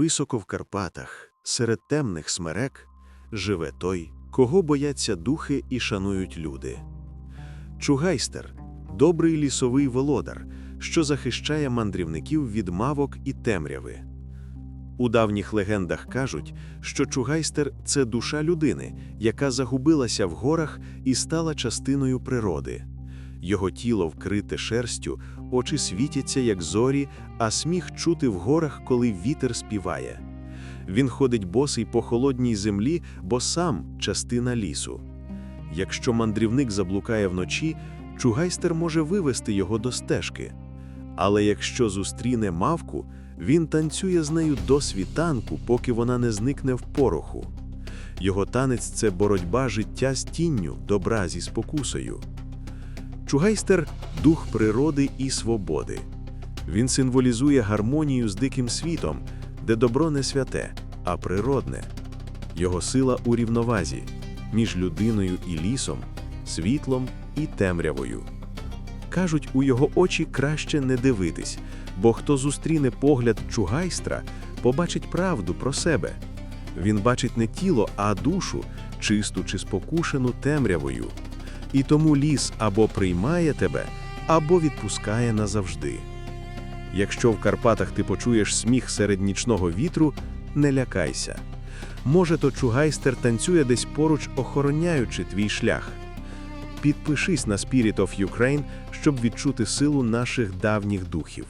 Високо в Карпатах, серед темних смерек, живе той, кого бояться духи і шанують люди. Чугайстер добрий лісовий володар, що захищає мандрівників від мавок і темряви. У давніх легендах кажуть, що Чугайстер це душа людини, яка загубилася в горах і стала частиною природи. Його тіло вкрите шерстю, очі світяться, як зорі, а сміх чути в горах, коли вітер співає. Він ходить босий по холодній землі, бо сам частина лісу. Якщо мандрівник заблукає вночі, чугайстер може вивести його до стежки. Але якщо зустріне мавку, він танцює з нею до світанку, поки вона не зникне в пороху. Його танець це боротьба життя з тінню, добра зі спокусою. Чугайстер дух природи і свободи. Він символізує гармонію з диким світом, де добро не святе, а природне. Його сила у рівновазі між людиною і лісом, світлом і темрявою. Кажуть, у його очі краще не дивитись, бо хто зустріне погляд чугайстра, побачить правду про себе. Він бачить не тіло, а душу, чисту чи спокушену темрявою. І тому ліс або приймає тебе, або відпускає назавжди. Якщо в Карпатах ти почуєш сміх серед нічного вітру, не лякайся. Може, то чугайстер танцює десь поруч, охороняючи твій шлях. Підпишись на Spirit of Ukraine, щоб відчути силу наших давніх духів.